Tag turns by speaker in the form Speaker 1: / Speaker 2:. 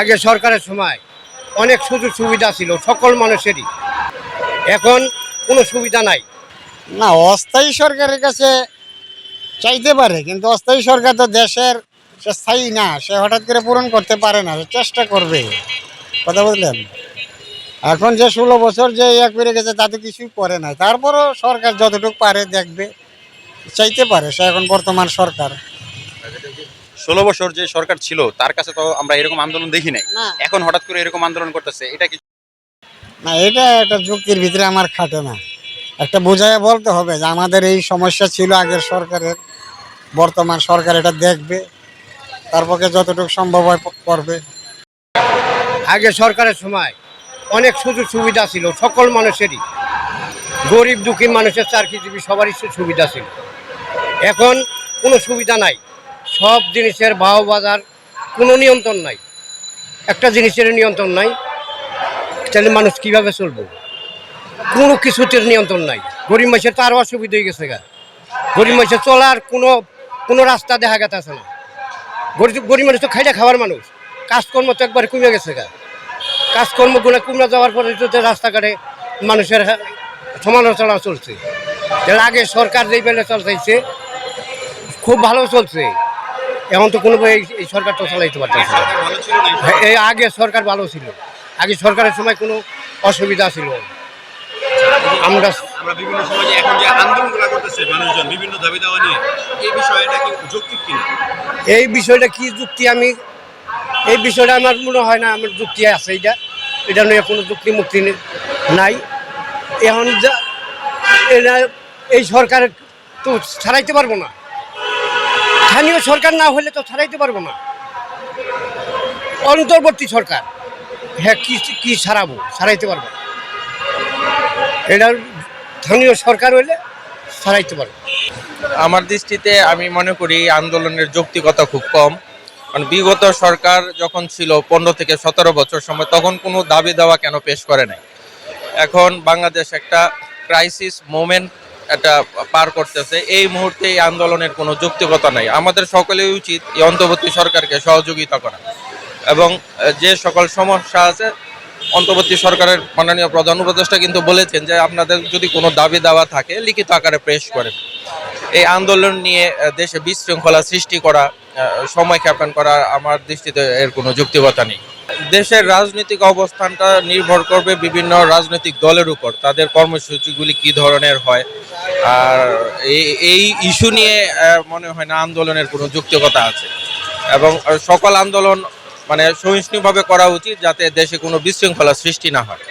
Speaker 1: আগে সরকারের সময় অনেক সুযোগ সুবিধা ছিল, সকল মানুষেরই। এখন কোনো সুবিধা নাই।
Speaker 2: না, অস্থায়ী সরকারের কাছে চাইতে পারে, কিন্তু অস্থায়ী সরকার তো দেশের সে স্থায়ী না, সে হঠাৎ করে পূরণ করতে পারে না চেষ্টা করবে। কথা বুঝলেন? এখন যে ষোলো বছর যে ইয়ে করে গেছে, তাতে কিছুই করে নাই তারপরও সরকার যতটুকু পারে দেখবে, চাইতে পারে, সে এখন বর্তমান সরকার।
Speaker 3: ষোলো বছর যে সরকার ছিল তার কাছে তো আমরা এরকম আন্দোলন দেখি নাই।
Speaker 2: না।
Speaker 3: এখন হঠাৎ করে এরকম আন্দোলন করতেছে এটা কি
Speaker 2: না এটা একটা যুক্তির ভিতরে আমার খাটে না। একটা বোঝায় বলতে হবে যে আমাদের এই সমস্যা ছিল আগের সরকারের বর্তমান সরকার এটা দেখবে তার পক্ষে যতটুকু সম্ভব হয় করবে।
Speaker 1: আগে সরকারের সময় অনেক সুযোগ সুবিধা ছিল সকল মানুষেরই। গরিব দুঃখী মানুষের চাকরিজীবী সবারই সু- সুবিধা ছিল। এখন কোনো সুবিধা নাই। সব জিনিসের ভাও বাজার কোনো নিয়ন্ত্রণ নাই। একটা জিনিসের নিয়ন্ত্রণ নাই, তাহলে মানুষ কীভাবে চলবো? কোনো কিছুতে নিয়ন্ত্রণ নাই। গরিব মানুষের তো আরও অসুবিধা হয়ে গেছে গা। গরিব মানুষের চলার কোনো কোনো রাস্তা দেখা গেছে না। গরিব গরিব মানুষ তো খাইটা খাওয়ার মানুষ। কাজকর্ম তো একবারে কমে গেছে গা। কাজকর্মগুলো কমে যাওয়ার পরে তো রাস্তাঘাটে মানুষের সমালোচনা চলছে। আগে সরকার যেই বেলে চলতেছে, খুব ভালো চলছে। এখন তো কোনো এই এই সরকার তো চালাইতে পারতেছে এই আগে সরকার ভালো ছিল। আগে সরকারের সময় কোনো অসুবিধা ছিল আমরা
Speaker 4: আমরা বিভিন্ন সময় এখন যে আন্দোলনগুলো করতেছে মানুষজন বিভিন্ন দাবি দাওয়া নিয়ে এই বিষয়টা কি যৌক্তিক কিনা?
Speaker 1: এই বিষয়টা কি যুক্তি আমি এই বিষয়টা আমার মনে হয় না আমার যুক্তি আছে এটা এটা নিয়ে কোনো যুক্তি মুক্তি নাই। এখন যা এই সরকার তো ছাড়াইতে পারব না। স্থানীয় সরকার না হলে তো ছাড়াইতে পারব না। অন্তর্বর্তী সরকার। হ্যাঁ কি কি ছাড়াবো? ছাড়াইতে পারব এটা স্থানীয় সরকার হলে ছাড়াইতে পারব
Speaker 5: আমার দৃষ্টিতে আমি মনে করি আন্দোলনের যৌক্তিকতা খুব কম। কারণ বিগত সরকার যখন ছিল পনেরো থেকে সতেরো বছর সময়, তখন কোনো দাবি দেওয়া কেন পেশ করে নাই? এখন বাংলাদেশ একটা ক্রাইসিস মোমেন্ট একটা পার করতেছে, এই মুহূর্তে এই আন্দোলনের কোনো যৌক্তিকতা নাই। আমাদের সকলেই উচিত এই অন্তর্বর্তী সরকারকে সহযোগিতা করা। এবং যে সকল সমস্যা আছে অন্তর্বর্তী সরকারের মাননীয় প্রধান উপদেষ্টা কিন্তু বলেছেন যে আপনাদের যদি কোনো দাবি দেওয়া থাকে, লিখিত আকারে পেশ করেন। এই আন্দোলন নিয়ে দেশে বিশৃঙ্খলা সৃষ্টি করা সময় ক্ষেপণ করা আমার দৃষ্টিতে এর কোনো যৌক্তিকতা নেই। দেশের রাজনৈতিক অবস্থানটা নির্ভর করবে বিভিন্ন রাজনৈতিক দলের উপর। তাদের কর্মসূচিগুলি কি ধরনের হয়? আর এই ইস্যু নিয়ে মনে হয় না আন্দোলনের কোনো যৌক্তিকতা আছে। এবং সকল আন্দোলন মানে সহিষ্ণুভাবে করা উচিত যাতে দেশে কোনো বিশৃঙ্খলা সৃষ্টি না হয়।